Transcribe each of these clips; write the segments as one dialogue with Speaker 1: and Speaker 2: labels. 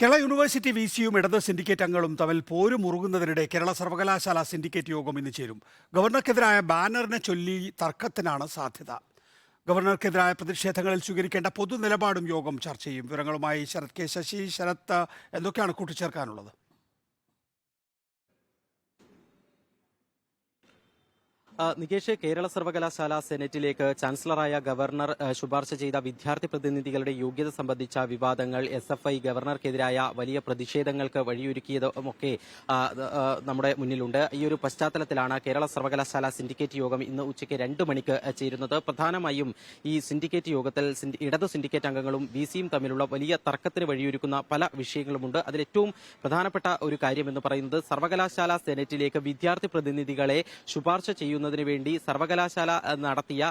Speaker 1: Kerala university V സിയും ഇടത് syndicate അംഗങ്ങളും തമ്മിൽ പോരു മുറുകുന്നതിനിടെ കേരള സർവകലാശാല സിൻഡിക്കേറ്റ് യോഗം ഇന്ന് ചേരും. ഗവർണർക്കെതിരായ ബാനറിനെ ചൊല്ലി തർക്കത്തിനാണ് സാധ്യത. ഗവർണർക്കെതിരായ പ്രതിഷേധങ്ങളിൽ സ്വീകരിക്കേണ്ട പൊതു നിലപാടും യോഗം ചർച്ച ചെയ്യും. വിവരങ്ങളുമായി ശരത് കെ ശശി ശരത് എന്തൊക്കെയാണ് കൂട്ടിച്ചേർക്കാനുള്ളത്.
Speaker 2: നികേഷ് കേരള സർവകലാശാല സെനറ്റിലേക്ക് ചാൻസലറായ ഗവർണർ ശുപാർശ ചെയ്ത വിദ്യാർത്ഥി പ്രതിനിധികളുടെ യോഗ്യത സംബന്ധിച്ച വിവാദങ്ങൾ എസ് എഫ് ഐ ഗവർണർക്കെതിരായ വലിയ പ്രതിഷേധങ്ങൾക്ക് വഴിയൊരുക്കിയതുമൊക്കെ നമ്മുടെ മുന്നിലുണ്ട്. ഈ ഒരു പശ്ചാത്തലത്തിലാണ് കേരള സർവകലാശാല സിൻഡിക്കേറ്റ് യോഗം ഇന്ന് ഉച്ചയ്ക്ക് രണ്ട് മണിക്ക് ചേരുന്നത്. പ്രധാനമായും ഈ സിൻഡിക്കേറ്റ് യോഗത്തിൽ ഇടത് സിൻഡിക്കേറ്റ് അംഗങ്ങളും വി സിയും തമ്മിലുള്ള വലിയ തർക്കത്തിന് വഴിയൊരുക്കുന്ന പല വിഷയങ്ങളുമുണ്ട്. അതിലേറ്റവും പ്രധാനപ്പെട്ട ഒരു കാര്യം എന്ന് പറയുന്നത് സർവകലാശാല സെനറ്റിലേക്ക് വിദ്യാർത്ഥി പ്രതിനിധികളെ ശുപാർശ ചെയ്യുന്നതിന് വേണ്ടി സർവകലാശാല നടത്തിയ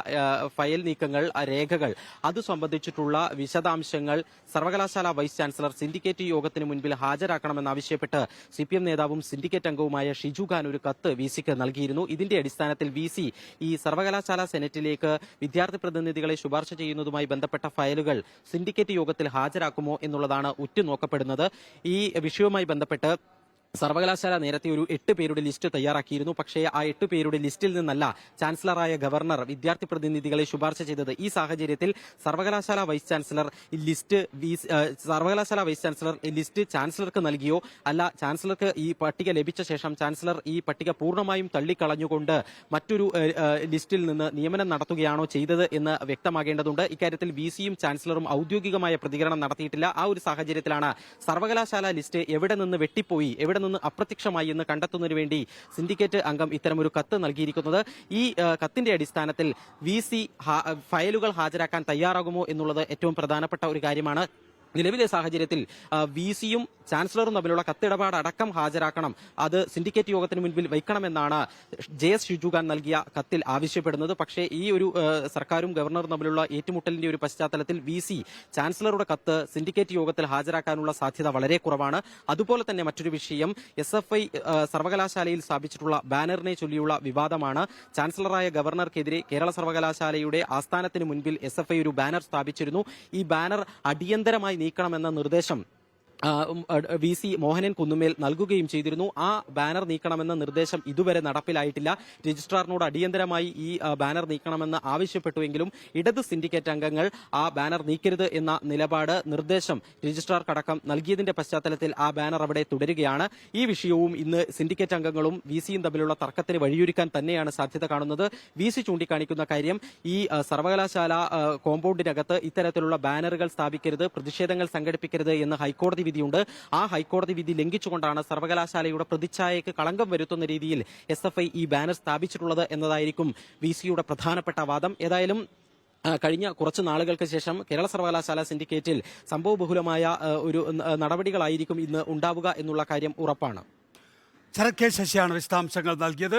Speaker 2: ഫയൽ നീക്കങ്ങൾ രേഖകൾ. അത് സംബന്ധിച്ചിട്ടുള്ള വിശദാംശങ്ങൾ സർവകലാശാല വൈസ് ചാൻസലർ സിൻഡിക്കേറ്റ് യോഗത്തിന് മുൻപിൽ ഹാജരാക്കണമെന്നാവശ്യപ്പെട്ട് സി പി എം നേതാവും സിൻഡിക്കേറ്റ് അംഗവുമായ ഷിജു ഖാൻ ഒരു കത്ത് വി സിക്ക് നൽകിയിരുന്നു. ഇതിന്റെ അടിസ്ഥാനത്തിൽ വി സി ഈ സർവകലാശാല സെനറ്റിലേക്ക് വിദ്യാർത്ഥി പ്രതിനിധികളെ ശുപാർശ ചെയ്യുന്നതുമായി ബന്ധപ്പെട്ട ഫയലുകൾ സിൻഡിക്കേറ്റ് യോഗത്തിൽ ഹാജരാക്കുമോ എന്നുള്ളതാണ് ഉറ്റുനോക്കപ്പെടുന്നത്. ഈ വിഷയവുമായി ബന്ധപ്പെട്ട് സർവകലാശാല നേരത്തെ ഒരു എട്ട് പേരുടെ ലിസ്റ്റ് തയ്യാറാക്കിയിരുന്നു. പക്ഷേ ആ എട്ട് പേരുടെ ലിസ്റ്റിൽ നിന്നല്ല ചാൻസലറായ ഗവർണർ വിദ്യാർത്ഥി പ്രതിനിധികളെ ശുപാർശ ചെയ്തത്. ഈ സാഹചര്യത്തിൽ സർവകലാശാല വൈസ് ചാൻസലർ ലിസ്റ്റ് സർവകലാശാല വൈസ് ചാൻസലർ ലിസ്റ്റ് ചാൻസലർക്ക് നൽകിയോ? അല്ല ചാൻസലർക്ക് ഈ പട്ടിക ലഭിച്ച ശേഷം ചാൻസലർ ഈ പട്ടിക പൂർണമായും തള്ളിക്കളഞ്ഞുകൊണ്ട് മറ്റൊരു ലിസ്റ്റിൽ നിന്ന് നിയമനം നടത്തുകയാണോ ചെയ്തത് എന്ന് വ്യക്തമാകേണ്ടതുണ്ട്. ഇക്കാര്യത്തിൽ വി സിയും ചാൻസലറും ഔദ്യോഗികമായ പ്രതികരണം നടത്തിയിട്ടില്ല. ആ ഒരു സാഹചര്യത്തിലാണ് സർവകലാശാല ലിസ്റ്റ് എവിടെ നിന്ന് വെട്ടിപ്പോയി എവിടെ നിന്ന് അപ്രത്യക്ഷമായി എന്ന് കണ്ടെത്തുന്നതിന് വേണ്ടി സിൻഡിക്കേറ്റ് അംഗം ഇത്തരമൊരു കത്ത് നൽകിയിരിക്കുന്നത്. ഈ കത്തിന്റെ അടിസ്ഥാനത്തിൽ വി ഫയലുകൾ ഹാജരാക്കാൻ തയ്യാറാകുമോ എന്നുള്ളത് ഏറ്റവും പ്രധാനപ്പെട്ട ഒരു കാര്യമാണ്. നിലവിലെ സാഹചര്യത്തിൽ വി സിയും ചാൻസലറും തമ്മിലുള്ള കത്തിടപാട് അടക്കം ഹാജരാക്കണം. അത് സിൻഡിക്കേറ്റ് യോഗത്തിന് മുൻപിൽ വയ്ക്കണമെന്നാണ് ജെ എസ് ഷിജുഖാൻ നൽകിയ കത്തിൽ ആവശ്യപ്പെടുന്നത്. പക്ഷേ ഈ ഒരു സർക്കാരും ഗവർണറും തമ്മിലുള്ള ഏറ്റുമുട്ടലിന്റെ ഒരു പശ്ചാത്തലത്തിൽ വി സി ചാൻസലറുടെ കത്ത് സിൻഡിക്കേറ്റ് യോഗത്തിൽ ഹാജരാക്കാനുള്ള സാധ്യത വളരെ കുറവാണ്. അതുപോലെ തന്നെ മറ്റൊരു വിഷയം എസ് എഫ് ഐ സർവകലാശാലയിൽ സ്ഥാപിച്ചിട്ടുള്ള ബാനറിനെ ചൊല്ലിയുള്ള വിവാദമാണ്. ചാൻസലറായ ഗവർണർക്കെതിരെ കേരള സർവകലാശാലയുടെ ആസ്ഥാനത്തിന് മുൻപിൽ എസ് ഒരു ബാനർ സ്ഥാപിച്ചിരുന്നു. ഈ ബാനർ അടിയന്തരമായി നീക്കണമെന്ന നിർദ്ദേശം വി സി മോഹനൻ കുന്നുമേൽ നൽകുകയും ചെയ്തിരുന്നു. ആ ബാനർ നീക്കണമെന്ന നിർദ്ദേശം ഇതുവരെ നടപ്പിലായിട്ടില്ല. രജിസ്ട്രാറിനോട് അടിയന്തരമായി ഈ ബാനർ നീക്കണമെന്ന് ആവശ്യപ്പെട്ടുവെങ്കിലും ഇടത് സിൻഡിക്കേറ്റ് അംഗങ്ങൾ ആ ബാനർ നീക്കരുത് എന്ന നിലപാട് നിർദ്ദേശം രജിസ്ട്രാർക്കടക്കം നൽകിയതിന്റെ പശ്ചാത്തലത്തിൽ ആ ബാനർ അവിടെ തുടരുകയാണ്. ഈ വിഷയവും ഇന്ന് സിൻഡിക്കേറ്റ് അംഗങ്ങളും വി സിയും തമ്മിലുള്ള തർക്കത്തിന് വഴിയൊരുക്കാൻ തന്നെയാണ് സാധ്യത കാണുന്നത്. വി സി ചൂണ്ടിക്കാണിക്കുന്ന കാര്യം ഈ സർവകലാശാല കോമ്പൗണ്ടിനകത്ത് ഇത്തരത്തിലുള്ള ബാനറുകൾ സ്ഥാപിക്കരുത് പ്രതിഷേധങ്ങൾ സംഘടിപ്പിക്കരുത് എന്ന് ഹൈക്കോടതി വിധിയുണ്ട്. ആ ഹൈക്കോടതി വിധി ലംഘിച്ചുകൊണ്ടാണ് സർവകലാശാലയുടെ പ്രതിച്ഛായയ്ക്ക് കളങ്കം വരുത്തുന്ന രീതിയിൽ എസ് എഫ് ഐ ഈ ബാനർ സ്ഥാപിച്ചിട്ടുള്ളത് എന്നതായിരിക്കും വി സിയുടെ പ്രധാനപ്പെട്ട വാദം. ഏതായാലും കഴിഞ്ഞ കുറച്ച് നാളുകൾക്ക് ശേഷം കേരള സർവകലാശാല സിൻഡിക്കേറ്റിൽ സംഭവബഹുലമായ ഒരു നടപടികളായിരിക്കും ഇന്ന് ഉണ്ടാവുക എന്നുള്ള കാര്യം ഉറപ്പാണ്.
Speaker 1: ശരത് കെ ശശിയാണ് വിശദാംശങ്ങൾ നൽകിയത്.